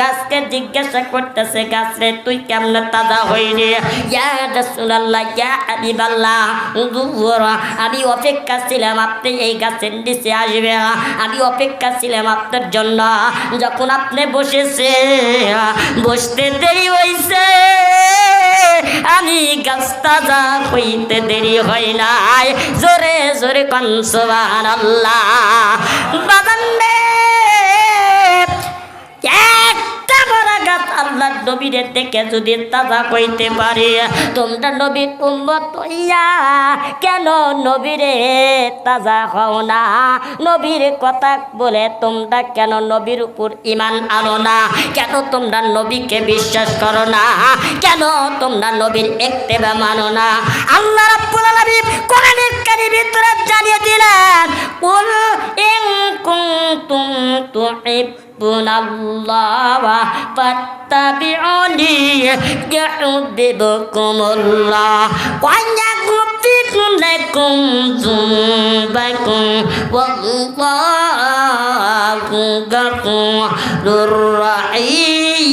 গাছকে জিজ্ঞাসা করতেছে গাছ তুই কেমনে তাজা হুজুর, আমি অপেক্ষা ছিলাম আপনি এই গাছের নিচে আসবে, আমি অপেক্ষা ছিলাম আপনার জন্য। যখন আপনি বসেছে, বসতে দেরি হইছে, আমি গাছ তাজা হইতে দেরি হয় নাই। জোরে জোরে কনসবান কেন কথা বলে তোমরা কেন নবীর উপর ইমান না? কেন তোমরা নবীকে বিশ্বাস করো না? কেন তোমরা নবীর একটেবা মানো না? আল্লাহ কারির ভিতরে জানিয়ে দিলেন কুল ইন কুনতুম তুহিব্বুন আল্লাহ ফাত্তাবিউনি ইউহিব্বুকুমুল্লাহ ওয়া ইয়াগফির লাকুম যুনুবাকুম ওয়াল্লাহু গফুরুর রাহিম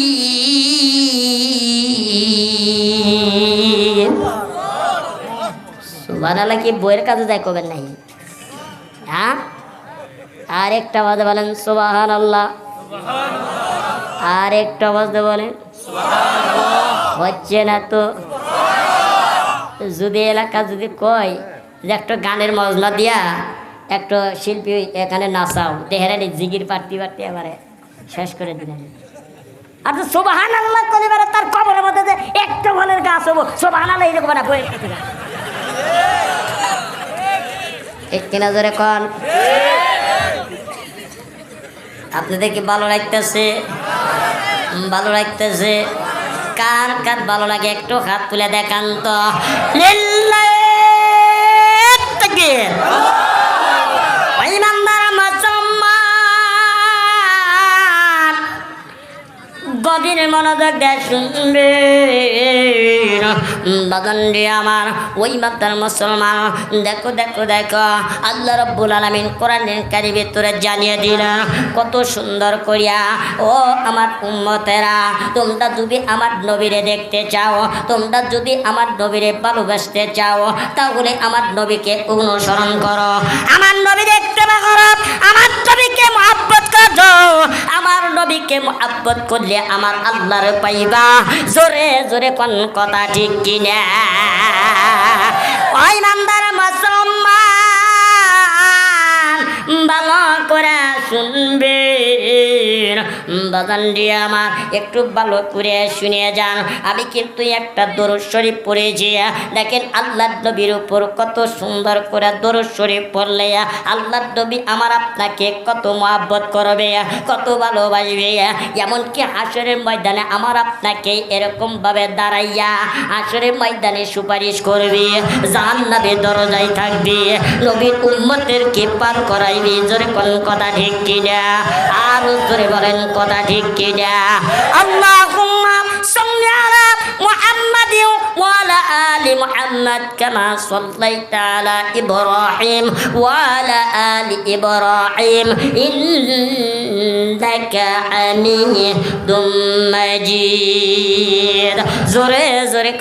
সুবহানাল্লাহ কি বইয়ের কাছে যায় কবেন নাই? হ্যাঁ? আর একটা আওয়াজে বলেন সুবাহান আল্লাহ আর একটা আওয়াজে বলেন হচ্ছে না তো? যদি এলাকা যদি কয় যে একটা গানের মজলা দিয়া একটা শিল্পী এখানে নাচাও, দেহেরানি জিগির পারতি পারতি এবারে শেষ করে দিলেন। আর তো সোবাহান আল্লাহ কলিবারে তার কবরের মধ্যে যে একটা ফলের গাছ হব সোবাহান আল্লাহ এরকম না বইয়ের এক কিনা জোরে কন। আপনাদের কি ভালো লাগতেছে? ভালো লাগতেছে। কার কার ভালো লাগে একটু হাত তুলে দেখান তো। গভীর মনোযোগ দিয়ে শুনবে? দিয়ে আমার, ওই মাতার মুসলমান। দেখো দেখো দেখো। আল্লাহ রব্বুল আলমিন কোরআনের কারি ভিতরে জানিয়ে দিলেন, কত সুন্দর করিয়া, ও আমার উম্মতেরা, তোমরা যদি আমার নবীরে দেখতে চাও, তোমরা যদি আমার নবীরে ভালোবাসতে চাও, তাহলে আমার নবীকে অনুসরণ করো। আমার নবী দেখতে আমার নবীকে মহাব্বত করো। আমার নবীকে মহাব্বত করলে আমার আল্লাহর পাইবা। জোরে জোরে কোন কথা ঠিক কিনা? দিয়ে আমার একটু ভালো করে শুনে যান। আমি কিন্তু একটা দরুদ শরীফ পড়েছি। দেখেন আল্লাহ নবীর উপর কত সুন্দর করে দরুদ শরীফ পড়লে আল্লাহ নবী আমার আপনাকে কত মহাব্বত করবে, কত ভালোবাসবে। এমনকি হাসরের ময়দানে আমার আপনাকে এরকম ভাবে দাঁড়াইয়া হাসরের ময়দানে সুপারিশ করবে জাহান্নাবে দরজায় থাকবে, নবীর উম্মতেরকে পার করাইবে, জোরে কোন কথা ঠিক কিনা? আর জোরে বলেন কথা ঠিক কিনা আল্লাহুম্মা সাল্লি আলা মুহাম্মাদিন ওয়া আলা আলি মুহাম্মাদ কামা সাল্লাইতা আলা ইব্রাহিম ওয়া আলা আলি ইব্রাহিম ইন্নাকা হামিদুম মাজিদ জোরে জোরে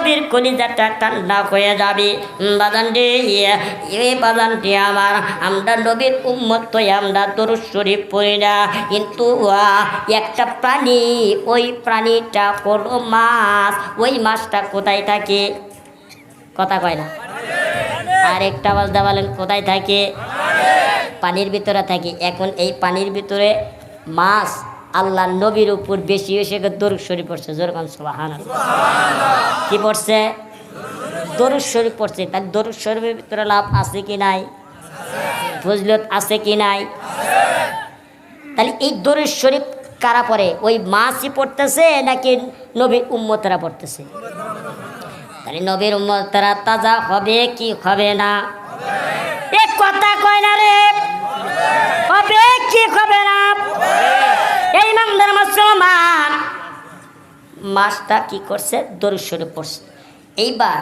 নবীর কলিজাটা ঠান্ডা হয়ে যাবে। বাদান রে এই বাদানটি আমার, আমরা নবীর উম্মত তো আমরা দরুদ শরীফ পড়ি না। কিন্তু একটা প্রাণী, ওই প্রাণীটা কোনো মাছ, ওই মাছটা কোথায় থাকে? কথা কয় না। আর একটা আওয়াজ বলেন, কোথায় থাকে? পানির ভিতরে থাকে। এখন এই পানির ভিতরে মাছ আল্লাহ নবীর উপর বেশি এসে দরুদ শরীফ পড়ছে জোরকান সুবাহান কি পড়ছে? দরুদ শরীফ পড়ছে। তার দরুদ শরীফের ভিতরে লাভ আছে কি নাই? ফজলত আছে কি নাই? তাহলে এই দরুদ শরীফ কারা পড়ে? ওই মাছই পড়তেছে নাকি নবীর উম্মতরা পড়তেছে? তাহলে নবীর উম্মতরা তাজা হবে কি হবে না? কথা কয় না রে। হবে কি হবে না? এই মান্দার মাসল মাছটা কি করছে? দরিশ্বরে পড়ছে। এইবার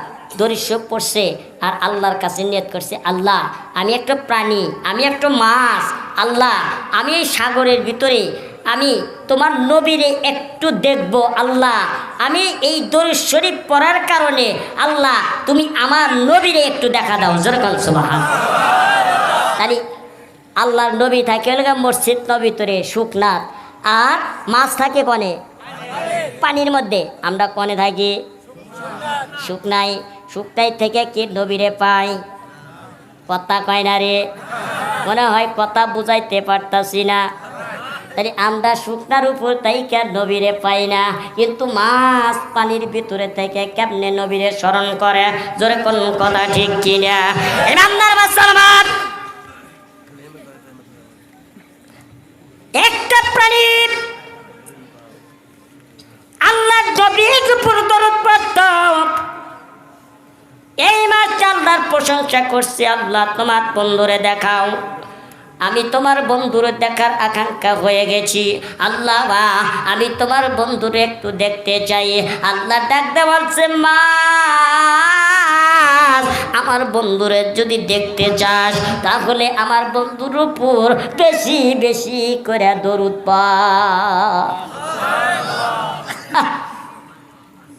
পড়ছে আর আল্লাহর কাছে নিয়ত করছে, আল্লাহ, আমি একটা প্রাণী, আমি একটা মাছ, আল্লাহ, আমি এই সাগরের ভিতরে, আমি তোমার নবীরে একটু দেখব, আল্লাহ, আমি এই দরুদ শরীফ পড়ার কারণে, আল্লাহ, তুমি আমার নবীরে একটু দেখা দাও। সুবাহান। তাহলে আল্লাহর নবী থাকে মসজিদ মসজিদ নবীতরে শুকনাথ আর মাছ থাকে কনে? পানির মধ্যে। আমরা কনে থাকি? শুকনাই শুকনাই থেকে কি নবীরে পাই? কথা কয় না রে। মনে হয় কথা বুঝাইতে পারতাছি না। তাই আমরা শুকনার উপর থেকে নবীরে পাই না। কিন্তু মাছ পানির ভিতরে থেকে কেমনে নবীরে স্মরণ করে? জোরে কোন কথা ঠিক কিনা? একটা প্রাণী। আল্লাহ এই আল্লাহর প্রশংসা করছে, আল্লাহ তোমার বন্ধুরে দেখাও। আমি তোমার বন্ধুরে দেখার আকাঙ্ক্ষা হয়ে গেছি। আল্লাহ বা, আমি তোমার বন্ধুরে একটু দেখতে চাই। আল্লাহ ডাকতে বলছে মা। আমার বন্ধুরে যদি দেখতে চাস তাহলে আমার বন্ধুর উপর বেশি বেশি করে দরুদ পা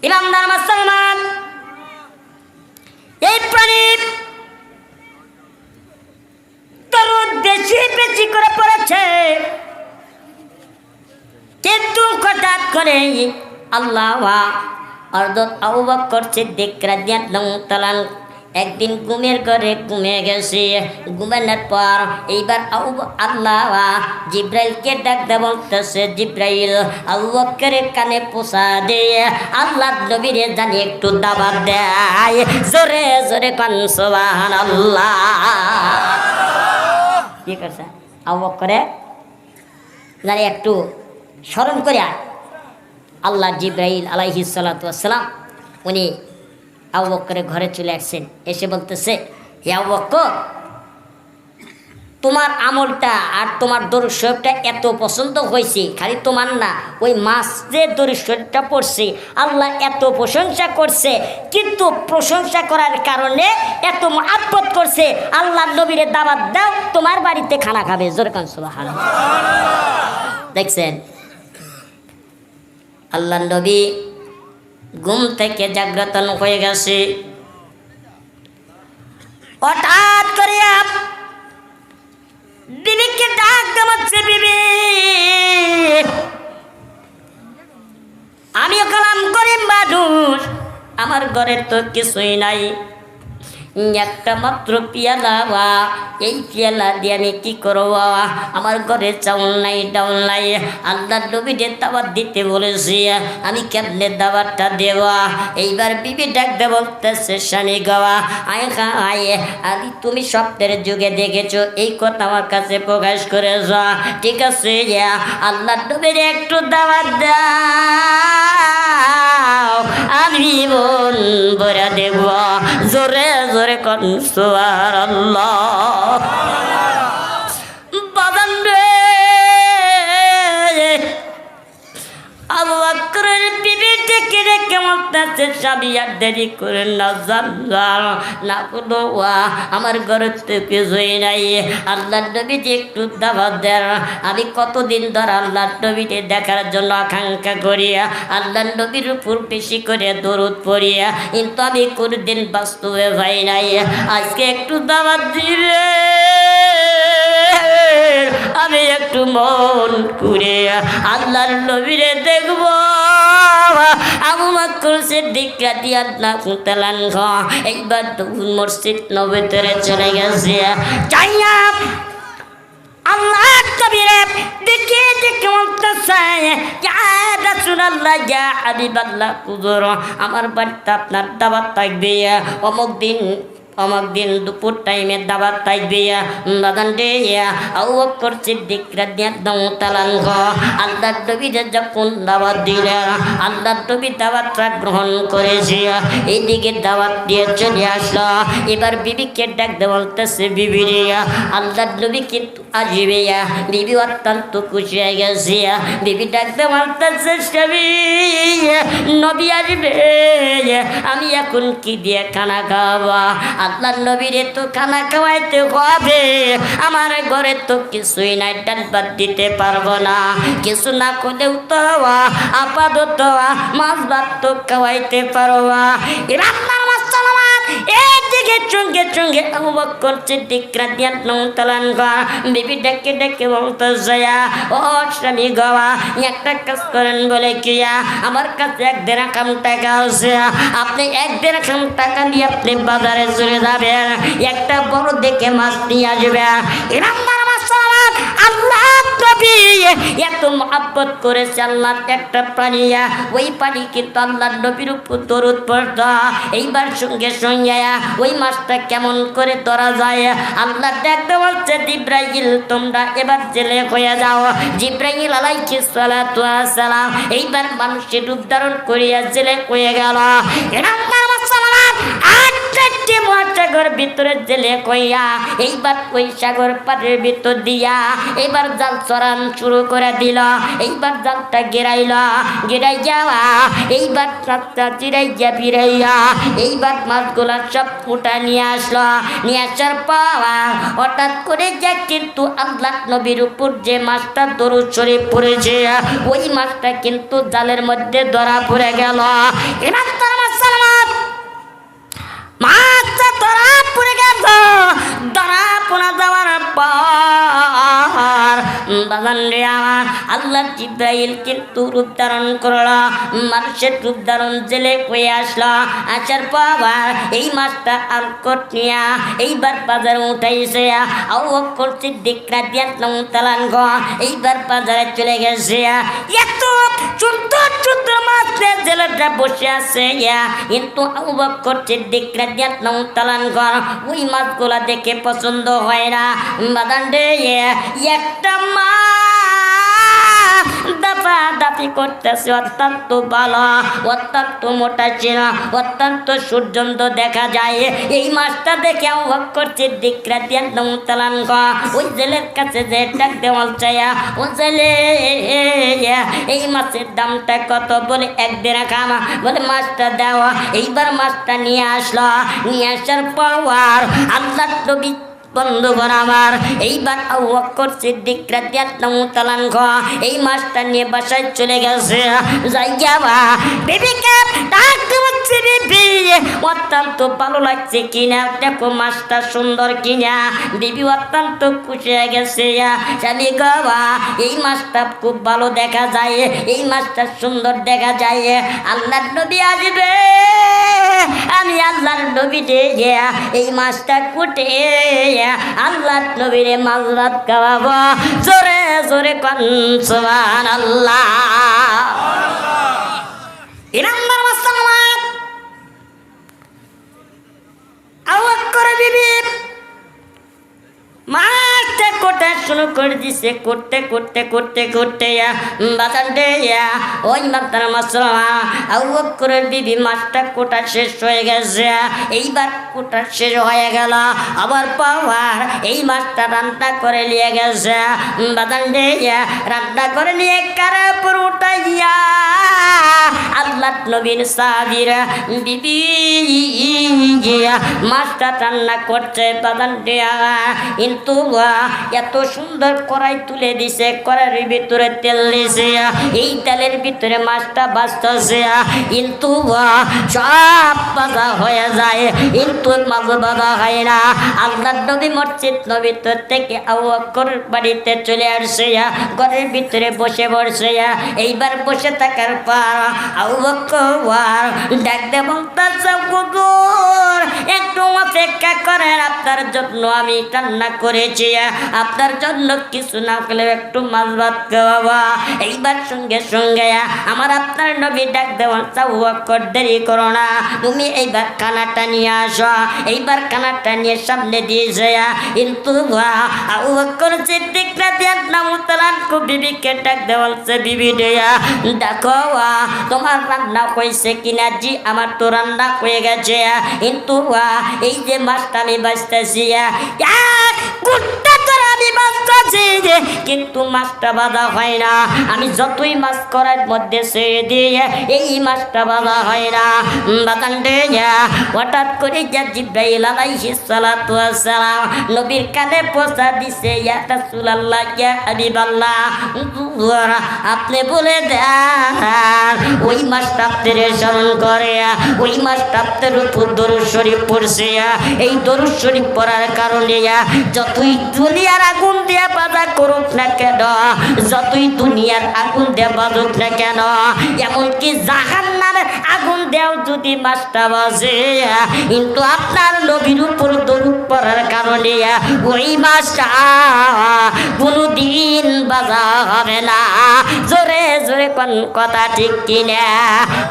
ইমানদার মুসলমান, এই প্রাণী দরুদ বেশি বেশি করে পড়েছে। কিন্তু হঠাৎ করে আল্লাহ অর্ধত আবু বকর সিদ্দিক রাদিয়াল্লাহু তাআলা একদিন ঘুমের ঘরে ঘুমে গেছে। ঘুমানোর পর এইবার আবু আল্লাহ জিব্রাইলকে ডাকতে বলতেছে, জিব্রাইল, আবু বকরের কানে পোষা দিয়ে আল্লাহ নবীরে জানি একটু দাবাত দেয়। জোরে জোরে কান, সুবহানাল্লাহ। কি করছে? আবু বকরে জানি একটু স্মরণ করে আয়। আল্লাহ জিব্রাহিল আলাইহি সালাতাম উনি আবু বক্করের ঘরে চলে আসছেন। এসে বলতেছে, হে তোমার আমলটা আর তোমার দরুশরীফটা এত পছন্দ হয়েছে, খালি তোমার না, ওই মাছ যে দরুশরীফটা পড়ছে, আল্লাহ এত প্রশংসা করছে, কিন্তু প্রশংসা করার কারণে এত মহাব্বত করছে, আল্লাহ নবীরে দাবাত দাও, তোমার বাড়িতে খানা খাবে। জোরে কান সুবহানাল্লাহ। দেখছেন? আল্লাহ নবী ঘুম থেকে জাগ্রত হয়ে গেছে। হঠাৎ করে বিবিকে ডাক দেওয়াচ্ছে, বিবি! আমিও কালাম করি মানুষ আমার ঘরে তো কিছুই নাই। একটা মাত্র পিয়ালা বা এই পিয়ালা দিয়ে আমি কি করব আমার ঘরে চাউল নাই, ডাউল নাই। আল্লাহ নবীকে দাবার দিতে বলেছি, আমি কেমনে দাবারটা দেওয়া এইবার বিবি ডাকতে বলতেছে স্বামী গাওয়া আয় আয়। আদি, তুমি স্বপ্নের যুগে দেখেছ, এই কথা আমার কাছে প্রকাশ করেছ। ঠিক আছে আল্লাহ নবীর একটু দাবার দাও। আমি বোন বলে দেব জোরে জোরে কন আল্লাহ বাদান রে। আবু বকরের বিবি ডেকে আমার ঘরের তো কিছুই নাই। আল্লাহ নবী একটু দাবাত দেন। আমি কতদিন ধর আল্লাহ নবীকে দেখার জন্য আকাঙ্ক্ষা করি। আল্লাহ নবীর উপর বেশি করে দরুদ পড়িয়া কিন্তু আমি কোনোদিন বাস্তবে ভাই নাই। আজকে একটু দাবাত দিবে। আমি একটু মন করে আল্লাহর নবীরে দেখব। আবু মাকর সিদ্দিক রাদিয়াল্লাহু তাআলা একবার তো মসজিদ নবীতে চলে গেছে। চাইয়া আল্লাহ নবীরে দেখে দেখে আমার বাড়িতে আপনার দাওয়াত থাকবে। অমুক দিন অমক দিন দুপুর টাইমে দাবাত থাকবে বাদান রে আউ বকর সিদ্দিক রাদিয়াল্লাহু তাআলা আল্লাহ নবীরে যখন দাওয়াত দিলেন আল্লাহ নবী দাওয়াতটা গ্রহণ করেছে। এইদিকে দাওয়াত দিয়ে চলে আসলো। এবার বিবিকে ডাকতে বলতেছে, বিবি রে আল্লাহ নবী কিন্তু আসবে বিবি অত্যন্ত খুশি হয়ে গেছে। বিবি ডাকতে বলতেছে, স্বামী, নবী আসবে। আমি এখন কি দিয়ে খানা খাওয়াবো? আল্লাহ নবীরে তো খানা খাওয়াইতে হবে। আমার ঘরে তো কিছুই নাই, ডাল ভাত দিতে পারব না। কিছু না করলেও তো আপাতত মাছ ভাত তো খাওয়াইতে পারবা এবার এদিকে চুঙ্গে চুঙ্গে আবু বকর সিদ্দিক রাদিয়াল্লাহু তাআলা বিবি ডেকে ডেকে বলতে, জয়া, ও স্বামী গওয়া একটা কাজ করেন বলে কিয়া আমার কাছে এক দেড় খাম টাকা আছে। আপনি এক দেড় খাম টাকা নিয়ে আপনি বাজারে চলে যাবেন। একটা বড় দেখে মাছ নিয়ে আসবেন এরকম ওই এইবার মাছটা কেমন করে ধরা যায়? দেখতে তোমরা এবার জেলে যাও। আলাইকি এইবার মানুষের রূপ ধারণ করিয়া জেলে হয়ে গেল। আটটি মহাসাগর ভিতরে জেলে কইয়া, এইবার ওই সাগর পাড়ের ভিতর দিয়া, এইবার জাল চড়ান শুরু করে দিল, এইবার জালটা গেরাইল গেরাই যাওয়া, এইবার রাস্তা চিরাইয়া ফিরাইয়া, এইবার মাছগুলা সব ফুটা নিয়ে আসলো। নিয়ে আসার পর হঠাৎ করে যা কিন্তু আল্লাহ নবীর উপর যে মাছটা দরুদ শরীফ পড়েছে, ওই মাছটা কিন্তু জালের মধ্যে ধরা পড়ে গেল। এবার তার মাছ সালামাত মাছটা পুরে গেল ধরা পড়া যাওয়ার পর। আল্লাহ কিন্তু রূপ ধারণ মানুষের রূপ ধারণ জেলে হয়ে আসলো। আসার পর এই মাছটা নিয়া, এইবার বাজারে উঠাইছে অক্ষর তাআলা গো এইবার বাজারে চলে গেছে এত সুন্দর সুন্দর মাছ জেলেটা বসে আছে ইয়া কিন্তু বকর সিদ্দিক রাদিয়াল্লাহু তাআলা গো ওই মাছগুলা দেখে পছন্দ হয় না। বাদান একটা দাপা করতেছে, অত্যন্ত ভালো অত্যন্ত মোটা ছিল অত্যন্ত সূর্যন্ত দেখা যায়। এই মাছটা দেখে অবাক করছে দিকরা দিয়ে নমতালান ওই জেলের কাছে যে ডাক দেওয়াল চাইয়া ও জেলে, এই মাছের দামটা কত বলে এক দেড়া খামা বলে, মাছটা দেওয়া। এইবার মাছটা নিয়ে আসলো। নিয়ে আসার পর আল্লাহ নবী বন্ধুগণ আমার, এইবার অক্ষর সিদ্দিক ঘ এই মাছটা নিয়ে বাসায় চলে গেছে। যাইয়া বা, বিবিকে ডাকতে হচ্ছে বিবি অত্যন্ত ভালো লাগছে কিনা? দেখো মাছটা সুন্দর কিনা? বিবি অত্যন্ত খুশি হয়ে গেছে। স্বামী গাবা এই মাছটা খুব ভালো দেখা যায় এই মাছটা সুন্দর দেখা যায়। আল্লাহ নবী আসবে আমি আল্লাহর নবী রে এই মাছটা কুটে আল্লাহ নবীরে মাছ ভাত খাওয়াবো। জোরে জোরে কন আল্লাহ ইনাম্বার কোটা শুরু করে দিছে করতে করতে করতে করতে বাসান্তে ওই মাত্রা মশলা আউ করে দিদি মাছটা কোটা শেষ হয়ে গেছে এইবার কোটা শেষ হয়ে গেল। আবার পাওয়ার এই মাছটা রান্না করে নিয়ে গেছে। বাজার দে রান্না করে নিয়ে কারে উপর উঠাইয়া আল্লাহ নবীন সাবিরা বিবি মাছটা রান্না করছে বাদান দেয়া। কিন্তু এত সুন্দর কড়াই তুলে দিছে, কড়াইয়ের ভিতরে তেল দিছে, এই তেলের ভিতরে মাছটা বাঁচতেছে। কিন্তু সব পাতা হয়ে যায়। কিন্তু মাঝে বাবা হয় না। আল্লাহ নবী মসজিদ নবীতর থেকে আউ্কর বাড়িতে চলে আসছে ঘরের ভিতরে বসে পড়ছে এইবার বসে থাকার পর আউ্কর ডাক দে তার সব অপেক্ষা করেন, আপনার জন্য আমি রান্না করেছি। আপনার জন্য কিছু না করলে একটু মাছ ভাত খাওয়াবা। এইবার সঙ্গে সঙ্গে আমার আপনার নবী ডাক দেওয়ার চাউ অক্ষর দেরি করো না। তুমি এইবার খানাটা নিয়ে আসো। এইবার কানারটা নিয়ে সামনে দিয়েছে কিন্তু আবু বকর সিদ্দিক রাদিয়াল্লাহু তাআলা কো বিবিকে ডাক দেওয়ালছে বিবি দেয়া, দেখো তোমার রান্না হয়েছে কিনা? জি, আমার তো রান্না হয়ে গেছে। কিন্তু এই যে আমি বাঁচতেছি কুটটা আমি যে কিন্তু মাছটা বাঁধা হয় না। আমি যতই মাছ করার মধ্যে ছেড়ে দিয়ে এই মাছটা বাঁধা হয় না। দেয়া হঠাৎ করে যা জিব্রাইল আলাইহিস সালাতু ওয়াসসালাম নবীর কানে পৌঁছা দিছে, ইয়া রাসূলুল্লাহ, ইয়া হাবিবাল্লাহ। আপনি বলে দেন, ওই মাছটা আপনার স্মরণ করে, ওই মাছটা আপনার উপর দরুদ শরীফ পড়ছে। এই দরুদ শরীফ পড়ার কারণে যতই দুনিয়ার আগুন দিয়ে বাধা করুক না কেন? যতই দুনিয়ার আগুন দিয়ে বাজুক না কেন? এমনকি জাহান নামের আগুন দেও যদি মাছটা বাজে, কিন্তু আপনার নবীর উপর দরুদ পড়ার কারণে ওই মাছটা কোনোদিন বাজা হবে না। জোরে জোরে কোন কথা ঠিক কিনা?